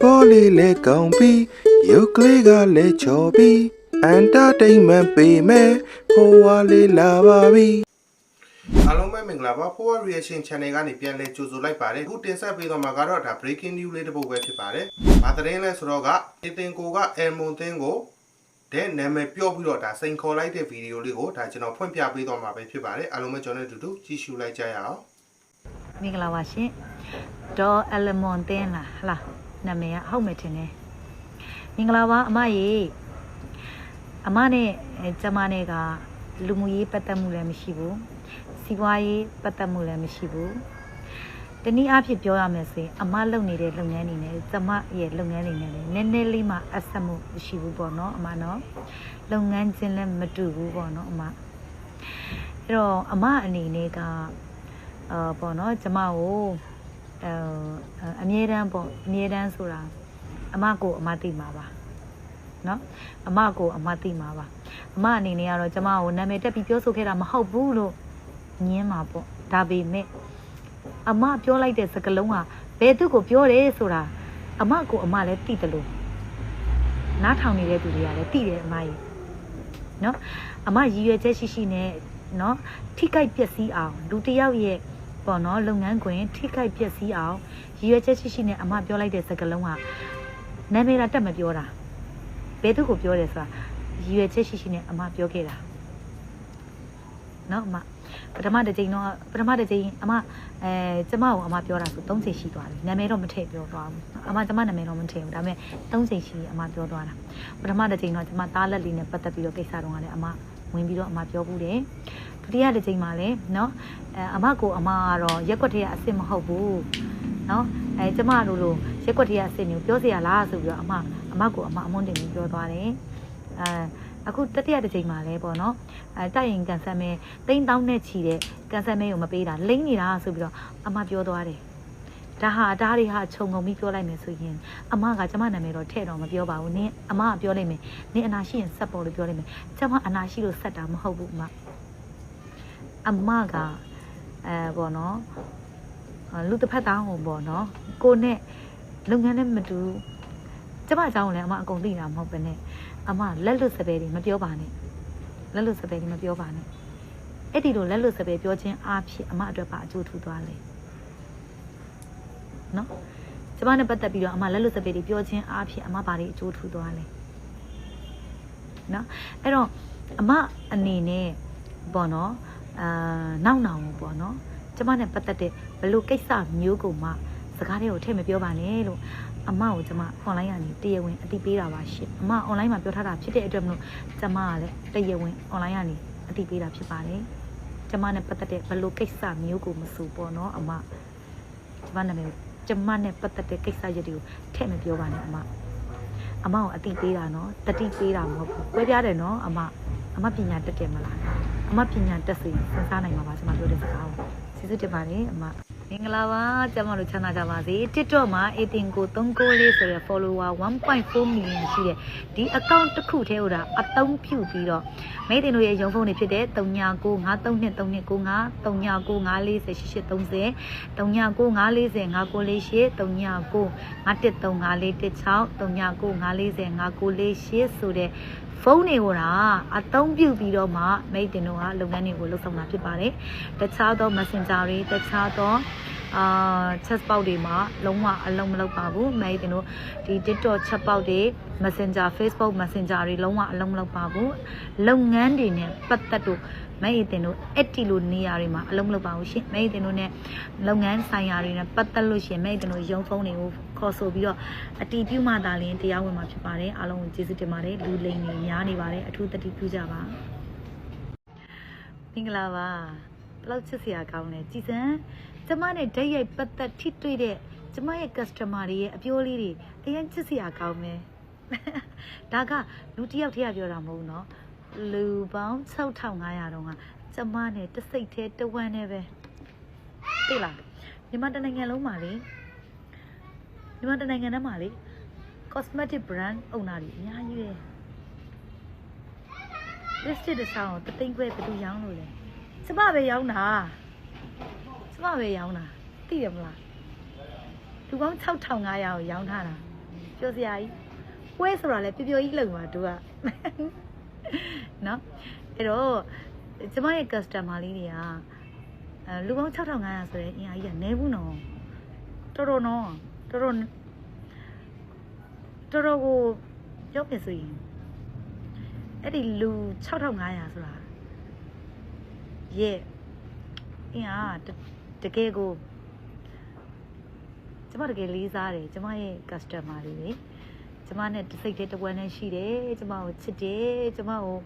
ပေါ်လေးလဲကောင်းပြီးရုပ်ကလေးကလည်းချော်ပြီးအန်တာတိန်မန်ပေးမယ်ဖိုးဝါလေးလာပါပြီအားလုံးပဲမင်္ဂလာပါဖိုးဝါ reaction channel ကနေပြန်လဲကြိုဆိုလိုက်ပါတယ်အခုတင်ဆက်ပေးတော့မှာကတော့ဒါ breaking news လေးတစ်ပုဒ်ပဲဖြစ်ပါတယ်ဘာသတင်းလဲဆိုတော့ကအတင်ကိုကအယ်မွန်သင်းကိုတဲ့နာမည်ပြောပြီးတော့ဒါစိန်ခေါ်လိုက်တဲ့ဗီဒီယိုလေးကိုဒါကျွန်တော်ဖွင့်ပြပေးတော့မှာပဲဖြစ်ပါတယ်အားလုံးပဲကျွန်တော်တို့အတူတူကြည့်ရှုလိုက်ကြရအောင်မင်္ဂလာပါရှင်ဒေါ်အလမွန်တင်းလားဟလား နာမည်ကဟုတ်မယ်ထင်တယ်မင်္ဂလာပါအမရေအမနဲ့အဲကျမနဲ့ကလူမှုရေးပတ်သက်မှုလည်းမရှိဘူးစီးပွားရေးပတ်သက်မှုလည်းမရှိဘူးတနည်းအားဖြင့်ပြောရမယ်ဆိုရင်အမလုပ်နေတဲ့လုပ်ငန်းတွေနဲ့ကျမရဲ့လုပ်ငန်းတွေနဲ့လည်းနည်းနည်းလေးမှအဆက်မှုမရှိဘူးပေါ့နော်အမနော်လုပ်ငန်းချင်းလည်းမတူဘူးပေါ့နော်အမအဲ့တော့အမအနေနဲ့ကအာပေါ့နော်ကျမကိုအဲ အမြဲတမ်းပေါ့အမြဲတမ်းဆိုတာအမကိုအမသိမှာပါနော်အမကိုအမသိမှာပါအမအနေနဲ့ကတော့ကျမကိုနာမည်တက်ပြီးပြောဆိုခဲ့တာမဟုတ်ဘူးလို့ညင်းမှာပေါ့ဒါပေမဲ့အမပြောလိုက်တဲ့စကားလုံးကဘယ်သူကိုပြောတယ်ဆိုတာအမကိုအမလည်းသိတယ်လို့နားထောင်နေတဲ့သူတွေကလည်းသိတယ်အမကြီးနော်အမရည်ရွယ်ချက်ရှိရှိနဲ့နော်ထိကြိုက်ပျက်စီးအောင်လူတစ်ယောက်ရဲ့ ပေါ့နော်လုပ်ငန်းခွင်ထိခိုက်ပျက်စီးအောင်ရည်ရွယ်ချက်ရှိရှိနဲ့အမပြောလိုက်တဲ့စကားလုံးကနာမည်လာတက်မပြောတာဘယ်သူကိုပြောတယ်ဆိုတာရည်ရွယ်ချက်ရှိရှိနဲ့အမပြောခဲ့တာနော်အမပထမတစ်ချိန်တော့ပထမတစ်ချိန်အမအဲကျမကိုအမပြောတာဆို၃ချိန်ရှိသွားပြီနာမည်တော့မထည့်ပြောသွားဘူးအမကျမနာမည်တော့မထည့်ဘူးဒါပေမဲ့၃ချိန်ရှိအမပြောသွားတာပထမတစ်ချိန်တော့ကျမသားလက်လေးနဲ့ပတ်သက်ပြီးတော့ကိစ္စတော့ကလည်းအမဝင်ပြီးတော့အမပြောဘူးတယ် ဒုတိယတစ်ချိန်မှာလည်းနော်အဲအမကိုအမကတော့ရက်ွက်ထဲကအစ်စ်မဟုတ်ဘူးနော်အဲကျမတို့လိုရက်ွက်ထဲကအစ်စ်မျိုးပြောเสียရလားဆိုပြီးတော့အမအမကိုအမအမွန်းတင်ပြီးပြောသွားတယ်အဲအခုတတိယတစ်ချိန်မှာလဲပေါ့နော်အဲတိုက်ရင်ကန်ဆယ်မဲတိန်းတောင်းနဲ့ချီတဲ့ကန်ဆယ်မဲကိုမပေးတာလိမ့်နေတာဆိုပြီးတော့အမပြောသွားတယ်ဒါဟာဒါတွေဟာခြုံငုံပြီးပြောလိုက်မယ်ဆိုရင်အမကကျမနာမည်တော့ထဲ့တော့မပြောပါဘူးနင်းအမကပြောလိုက်မယ်နင်းအနာရှိရင်ဆက်ပေါ်လို့ပြောလိုက်မယ်ကျမအနာရှိလို့ဆက်တာမဟုတ်ဘူးအမ အမကအဲပေါ့နော်လူတစ်ဖက်သားဟိုပေါ့နော်ကိုနဲ့လုပ်ငန်းနဲ့မတူကျမအကြောင်းကိုလည်းအမအကုန်သိတာမဟုတ်ပဲနဲ့အမလက်လွတ်စပယ်တွေမပြောပါနဲ့လက်လွတ်စပယ်တွေမပြောပါနဲ့အဲ့ဒီလိုလက်လွတ်စပယ်ပြောခြင်းအားဖြင့်အမအတွက်ပါအကျိုးထူသွားလေနော်ကျမနဲ့ပတ်သက်ပြီးတော့အမလက်လွတ်စပယ်တွေပြောခြင်းအားဖြင့်အမဘာတွေအကျိုးထူသွားလဲနော်အဲ့တော့အမအနေနဲ့ပေါ့နော် အာနောက်နောင်ပေါ့နော်ကျမနဲ့ပတ်သက်တဲ့ဘလို့ကိစ္စမျိုးကိုမှစကားတွေကိုထည့်မပြောပါနဲ့လို့အမကိုကျမ online ကနေတရားဝင်အသိပေးတာပါရှင်အမ online မှာပြောထားတာဖြစ်တဲ့အတွက်မလို့ကျမကလည်းတရားဝင် online ကနေအသိပေးတာဖြစ်ပါတယ်ကျမနဲ့ပတ်သက်တဲ့ဘလို့ကိစ္စမျိုးကိုမဆိုပေါ့နော်အမကျမနာမည်ကျမနဲ့ပတ်သက်တဲ့ကိစ္စရပ်တွေကိုထည့်မပြောပါနဲ့အမအမကိုအသိပေးတာနော်တတိပေးတာမဟုတ်ဘူးကွဲပြားတယ်နော်အမ အမပညာတက်တယ်မလားအမပညာတက်စေစဉ်းစားနိုင်မှာပါကျမပြောတဲ့စကားကိုကျေးဇူးတင်ပါတယ်အမမင်္ဂလာပါကျမတို့ချမ်းသာကြပါစေ TikTok မှာ18ကို394ဆိုတဲ့ follower 1.4 million ရှိတဲ့ဒီ account တစ်ခုတည်းဟိုတာအသုံးပြုပြီးတော့မိတ်တင်တို့ရဲ့ရုံဖုန်းတွေဖြစ်တဲ့39932395 3995408830 3995405946 3995405948ဆိုတဲ့ ဖုန်းတွေကိုတာအသုံးပြုပြီးတော့မှမိတ်တင်တို့ကလုပ်ငန်းတွေကိုလုပ်ဆောင်တာဖြစ်ပါတယ်။တခြားသော messenger တွေတခြားသောအာ chat box တွေမှာလုံးဝအလုံးမလုပ်ပါဘူး။မိတ်တင်တို့ဒီ TikTok chat box တွေ messenger Facebook messenger တွေလုံးဝအလုံးမလုပ်ပါဘူး။လုပ်ငန်းတွေနဲ့ပတ်သက်လို့ မိတ်တင်တို့အဲ့တီလိုနေရာတွေမှာအလုံးမလုပ်ပါဘူးရှင်။မိတ်တင်တို့ ਨੇ လုပ်ငန်းဆိုင်ရာတွေနဲ့ပတ်သက်လို့ရှင်မိတ်တင်တို့ရုံဖုန်းတွေကိုခေါ်ဆိုပြီးတော့အတီးပြုမှသာလင်းတရားဝင်မှာဖြစ်ပါတယ်အားလုံးကိုကျေးဇူးတင်ပါတယ်လူလိန်တွေများနေပါတယ်အထူးတတိပြုကြပါမင်္ဂလာပါဘလောက်ချစ်စရာကောင်းလဲကြည်စံကျမနဲ့ဓာတ်ရိုက်ပတ်သက်ထိတွေ့တဲ့ကျမရဲ့ customer တွေရဲ့အပြောလေးတွေအရင်ချစ်စရာကောင်းမယ်ဒါကလူတစ်ယောက်တည်းကပြောတာမဟုတ်ဘူးเนาะ လူပေါင်း6500တောင်ကကျမနဲ့တစ်စိတ်သေးတဝမ်းနဲ့ပဲသိလားမြန်မာတနိုင်ငံလုံးမှာလေမြန်မာတနိုင်ငံထဲမှာလေ cosmetic brand owner တွေအများကြီးပဲ lipstick တစ်ဆောင်ကိုတသိန်းခွဲဘယ်သူရောင်းလို့လဲကျမပဲရောင်းတာကျမပဲရောင်းတာသိရမလားလူပေါင်း6500ကိုရောင်းထားတာပြောစရာကြီးပွဲဆိုတာလဲပျော်ပျော်ကြီးလုံပါတို့က နော်အဲ့တော့ကျမရဲ့ customer လေးတွေကအဲလူပေါင်း6500ဆိုရင်အင်အားကြီးကနေဘူးနော်တော်တော်နော်တော်တော်တော်တော်ကိုပြောပြဆိုရင်အဲ့ဒီလူ6500ဆိုတာရဲ့အင်အားတတကယ်ကိုကျမတကယ်လေးစားတယ်ကျမရဲ့ customer လေးတွေ ကျမနဲ့တစ်စိတ်တည်းတစ်ပွဲနဲ့ရှိတယ်ကျမကိုချစ်တယ်ကျမကို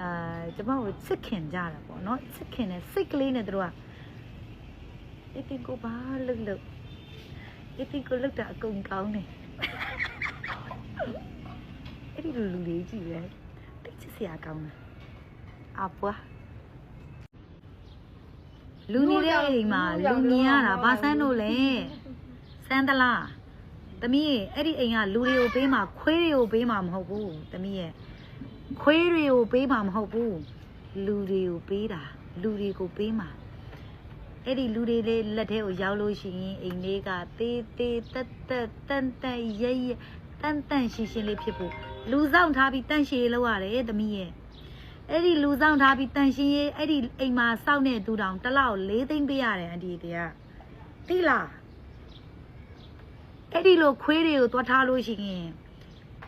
အာကျမကိုချစ်ခင်ကြတာပေါ့နော်ချစ်ခင်တဲ့စိတ်ကလေးနဲ့သူတို့ကအစ်တီကိုဘာလှုပ်လှုပ်အစ်တီကိုလှုပ်တာအကုန်ကောင်းတယ်အဲ့ဒီလူလူလေးကြည့်ပဲတိတ်ချစ်စရာကောင်းတယ်အပွားလူနေတဲ့အိမ်မှာလူမြင်ရတာဘာဆန်းတို့လဲစမ်းသလား တမီးရဲ့အဲ့ဒီအိမ်ကလူတွေကိုပေးမှာခွေးတွေကိုပေးမှာမဟုတ်ဘူးတမီးရဲ့ခွေးတွေကိုပေးမှာမဟုတ်ဘူးလူတွေကိုပေးတာလူတွေကိုပေးမှာအဲ့ဒီလူတွေလေးလက်ထဲကိုရောက်လို့ရှိရင်အိမ်လေးကသေးသေးတက်တက်တန်တန်ရဲရဲတန်တန်ရှင်းရှင်းလေးဖြစ်ဖို့လူဆောင်ထားပြီးတန့်ရှည်လောက်ရတယ်တမီးရဲ့အဲ့ဒီလူဆောင်ထားပြီးတန်ရှင်းရေးအဲ့ဒီအိမ်မှာစောင့်နေသူတောင်တစ်လောက်၄သိန်းပေးရတယ်အန်ဒီတရားသိလား အဲ့ဒီလိုခွေးတွေကိုသွားထားလို့ရှိရင်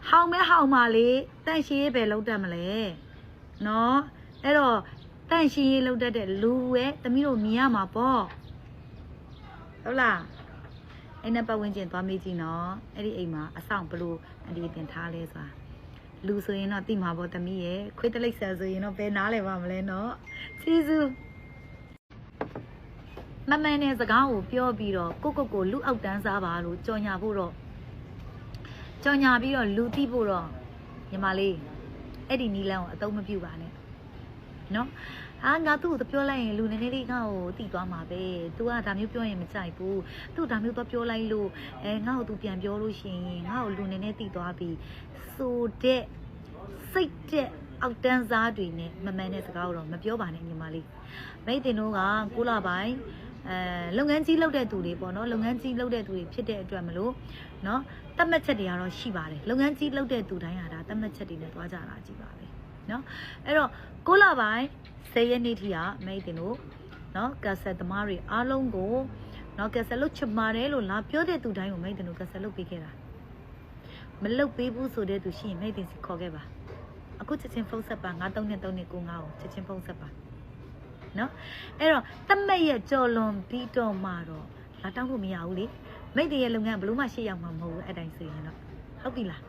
ဟောင်မဲဟောင်ပါလေတန်ရှင်းရေးပဲလောက်တတ်မလဲနော်အဲ့တော့တန်ရှင်းရေးလောက်တတ်တဲ့လူရဲ့သမီးတို့မြင်ရမှာပေါ့ဟုတ်လားအဲ့နဲ့ပတ်ဝန်းကျင်သွားမေးကြည့်နော်အဲ့ဒီအိမ်မှာအဆောင်ဘလို့အန်ဒီတင်ထားလဲဆိုတာလူဆိုရင်တော့တိမှာပေါ့သမီးရဲ့ခွေးတလိပ်ဆန်ဆိုရင်တော့ဘယ်နားလဲပါမလဲနော်ကျေးဇူး မမန်နဲ့စကားကိုပြောပြီးတော့ကိုကိုကိုလူအောက်တန်းစားပါလို့ကြော်ညာဖို့တော့ကြော်ညာပြီးတော့လူတိဖို့တော့ညီမလေးအဲ့ဒီနီလန်းကိုအသုံးမပြုပါနဲ့နော်အာငါသူ့ကိုပြောလိုက်ရင်လူနည်းနည်းလေးငါ့ကိုတိသွားမှာပဲ तू ကဒါမျိုးပြောရင်မကြိုက်ဘူးသူ့ဒါမျိုးတော့ပြောလိုက်လို့အဲငါ့ကို तू ပြန်ပြောလို့ရှိရင်ငါ့ကိုလူနည်းနည်းတိသွားပြီဆိုတဲ့စိတ်တဲ့အောက်တန်းစားတွေနဲ့မမှန်တဲ့စကားကိုတော့မပြောပါနဲ့ညီမလေးမိတ်တင်တို့ကကိုလာပိုင်း အဲလုပ်ငန်းကြီးလုပ်တဲ့သူတွေပေါ့နော်လုပ်ငန်းကြီးလုပ်တဲ့သူတွေဖြစ်တဲ့အတွက်မလို့နော်တတ်မှတ်ချက်တွေကတော့ရှိပါတယ်လုပ်ငန်းကြီးလုပ်တဲ့သူတိုင်းဟာဒါတတ်မှတ်ချက်တွေနဲ့တွားကြတာကြည့်ပါပဲနော်အဲ့တော့ကိုလာပိုင်း10ရက်နေ့ထိကမိတ်တင်တို့နော်ကက်ဆက်သမားတွေအားလုံးကိုနော်ကက်ဆက်လုပ်ချင်ပါတယ်လို့လာပြောတဲ့သူတိုင်းကိုမိတ်တင်တို့ကက်ဆက်လုပ်ပေးခဲ့တာမလုပ်ပေးဘူးဆိုတဲ့သူရှိရင်မိတ်တင်စီခေါ်ခဲ့ပါအခုချက်ချင်းဖုန်းဆက်ပါ93နဲ့3နဲ့95ကိုချက်ချင်းဖုန်းဆက်ပါ နော်အဲ့တော့တတ်မဲ့ရဲ့ကြော်လွန်ပြီးတော့မှတော့လာတောင်းဖို့မရဘူးလေမိတ်တရဲ့လုပ်ငန်းဘလို့မှရှေ့ရောက်မှာမဟုတ်ဘူးအဲ့တိုင်းဆိုရင်တော့ဟုတ်ပြီလား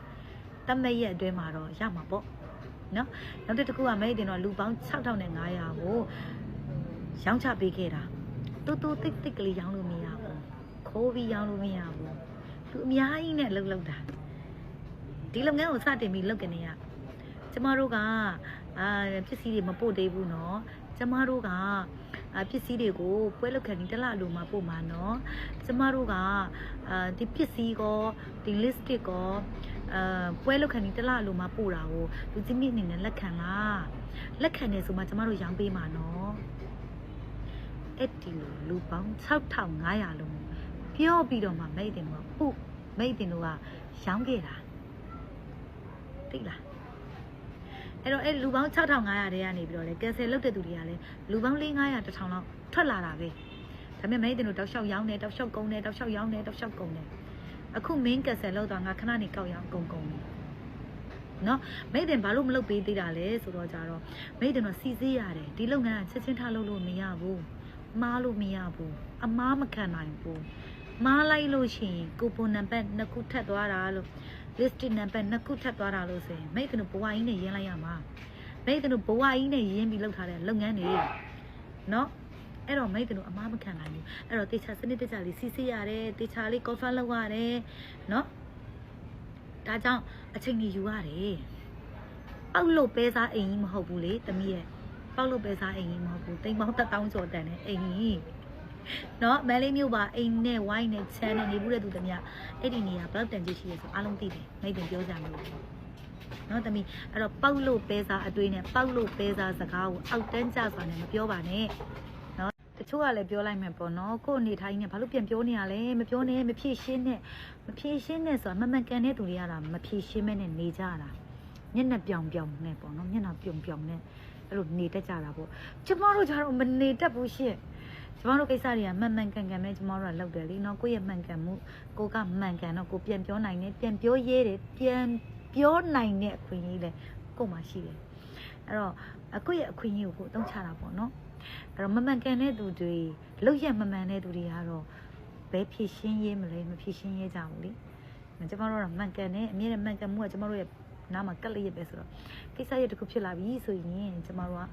တတ်မဲ့ရဲ့အတွင်းမှာတော့ရမှာပေါ့နော်နောက်တစ်ခုကမိတ်တင်တော့လူပေါင်း6500ကိုရောင်းချပေးခဲ့တာတူတူတိတ်တိတ်ကလေးရောင်းလို့မရဘူးခိုးပြီးရောင်းလို့မရဘူးသူအများကြီးနဲ့လှုပ်လှုပ်တာဒီလုပ်ငန်းကိုစတင်ပြီးလုပ်ကနေရ ကျမတို့ကအာပစ္စည်းတွေမပို့သေးဘူးเนาะ ကျမတို့ကပစ္စည်းတွေကိုပွဲလောက်ခံနေတလားလို့မှပို့မှာနော်ကျမတို့ကအာဒီပစ္စည်းကောဒီ lipstick ကောအာပွဲလောက်ခံနေတလားလို့မှပို့တာကိုလူကြီးမိအနေနဲ့လက်ခံလားလက်ခံနေဆိုမှကျမတို့ရောင်းပေးမှာနော်အဲ့ဒီလိုလူပေါင်း6500လုံးပြောပြီးတော့မှမိတ်တင်တော့ပို့မိတ်တင်တို့ကရောင်းခဲ့တာသိလား အဲ့တော့အဲ့လူပေါင်း6500တဲကနေပြီးတော့လေကယ်ဆယ်လုပ်တဲ့သူတွေကလည်းလူပေါင်း4500 1000လောက်ထွက်လာတာပဲဒါပေမဲ့မိတ်တင်တို့တောက်လျှောက်ရောင်းတယ်တောက်လျှောက်ကုန်တယ်တောက်လျှောက်ရောင်းတယ်တောက်လျှောက်ကုန်တယ်အခု main ကယ်ဆယ်လုပ်တော့ငါခဏနေကောက်ရအောင်ကုန်ကုန်တယ်နော်မိတ်တင်ဘာလို့မလုပ်ပေးသေးတာလဲဆိုတော့ကြတော့မိတ်တင်တော့စီစေးရတယ်ဒီလုပ်ငန်းကချက်ချင်းထားလုပ်လို့မရဘူးမားလို့မရဘူးအမားမခံနိုင်ဘူး မားလိုက်လို့ရှိရင်ကူပွန်နံပါတ်နှစ်ခုထပ်သွားတာလို့ listing နံပါတ်နှစ်ခုထပ်သွားတာလို့ဆိုရင်မိတ်တင်တို့ဘဝကြီးနဲ့ရင်းလိုက်ရမှာမိတ်တင်တို့ဘဝကြီးနဲ့ရင်းပြီးလုပ်ထားတဲ့လုပ်ငန်းတွေနော်အဲ့တော့မိတ်တင်တို့အမားမခံနိုင်ဘူးအဲ့တော့တေချာစနစ်တကျလေးစီစီရတယ်တေချာလေး confirm လုပ်ရတယ်နော်ဒါကြောင့်အချိန်ကြီးယူရတယ်ပောက်လို့ပဲစားအိမ်ကြီးမဟုတ်ဘူးလေတမီးရဲ့ပောက်လို့ပဲစားအိမ်ကြီးမဟုတ်ဘူးတိမ်ပေါင်းတက်တောင်းကျော်တန်တဲ့အိမ်ကြီး နော်မန်လေးမျိုးပါအိမ်နဲ့ဝိုင်းနဲ့ချမ်းနဲ့နေဘူးတဲ့သူတမီးအဲ့ဒီနေရာဘယ်တော့တန်ကြီးရှိရဆိုအားလုံးသိတယ်မိတ်တင်ပြောကြမှာလို့နော်တမီးအဲ့တော့ပောက်လို့ပဲစားအတွေ့နဲ့ပောက်လို့ပဲစားစကားကိုအောက်တန်းကြစွာနဲ့မပြောပါနဲ့နော်တချို့ကလည်းပြောလိုက်မယ်ပေါ့နော်ကို့အနေထိုင်းနေဘာလို့ပြန်ပြောနေရလဲမပြောနဲ့မဖြည့်ရှင်းနဲ့မဖြည့်ရှင်းနဲ့ဆိုတာမမှန်ကန်တဲ့သူတွေရတာမဖြည့်ရှင်းမဲနဲ့နေကြတာမျက်နှာပြောင်ပြောင်နဲ့ပေါ့နော်မျက်နှာပြုံပြောင်နဲ့အဲ့လိုနေတတ်ကြတာပေါ့ကျမတို့ကြတော့မနေတတ်ဘူးရှင့် ကျမတို့ကိစ္စတွေကမှန်မှန်ကန်ကန်ပဲကျမတို့ကလုပ်တယ်လीနော်ကိုယ့်ရဲ့မှန်ကန်မှုကိုကမှန်ကန်တော့ကိုပြန်ပြောနိုင်တယ်ပြန်ပြောရဲတယ်ပြန်ပြောနိုင်တဲ့အခွင့်အရေးလည်းကို့မှာရှိတယ်အဲ့တော့အကိုယ့်ရဲ့အခွင့်အရေးကိုကိုအသုံးချတာပေါ့နော်အဲ့တော့မမှန်ကန်တဲ့သူတွေလောက်ရက်မမှန်တဲ့သူတွေကတော့ဘယ်ဖြည့်ရှင်းရေးမလဲမဖြည့်ရှင်းရေးကြဘူးလေကျမတို့ကတော့မှန်ကန်တဲ့အမြဲတမ်းမှန်ကန်မှုကကျမတို့ရဲ့နားမှာကက်လျက်ပဲဆိုတော့ကိစ္စရက်တစ်ခုဖြစ်လာပြီဆိုရင်ကျမတို့က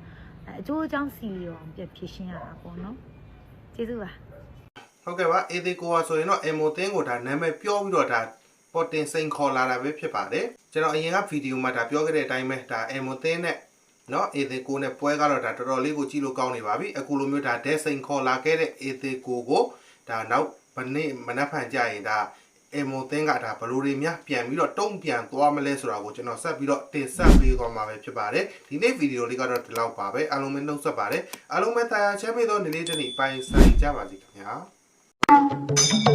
အကျိုးအကြောင်းစီလျော်အောင်ပြန်ဖြည့်ရှင်းရတာပေါ့နော် ကျေးဇူးပါဟုတ်ကဲ့ပါအေဒီကိုကဆိုရင်တော့အမိုတင်းကိုဒါနာမည်ပြောပြီးတော့ဒါပေါ်တင်စိန်ခေါ်လာတာပဲဖြစ်ပါတယ်ကျွန်တော်အရင်ကဗီဒီယိုမှာဒါပြောခဲ့တဲ့အတိုင်းပဲဒါအမိုတင်းနဲ့နော်အေဒီကိုနဲ့ပွဲကတော့ဒါတော်တော်လေးကိုကြည့်လို့ကောင်းနေပါပြီအခုလိုမျိုးဒါဒဲစိန်ခေါ်လာခဲ့တဲ့အေဒီကိုကိုဒါနောက်ဗနေ့မနက်ဖြန်ကြရင်ဒါ အမိုတင်းကဒါဘလိုတွေများပြန်ပြီးတော့တုံ့ပြန်သွားမလဲဆိုတာကိုကျွန်တော်ဆက်ပြီးတော့တင်ဆက်ပေးသွားမှာပဲဖြစ်ပါတယ်ဒီနေ့ဗီဒီယိုလေးကတော့ဒီလောက်ပါပဲအားလုံးပဲနှုတ်ဆက်ပါတယ်အားလုံးပဲတာယာချမ်းမြေ့သောနေ့လေးတစ်နေ့ပိုင်ဆိုင်ကြပါစေခင်ဗျာ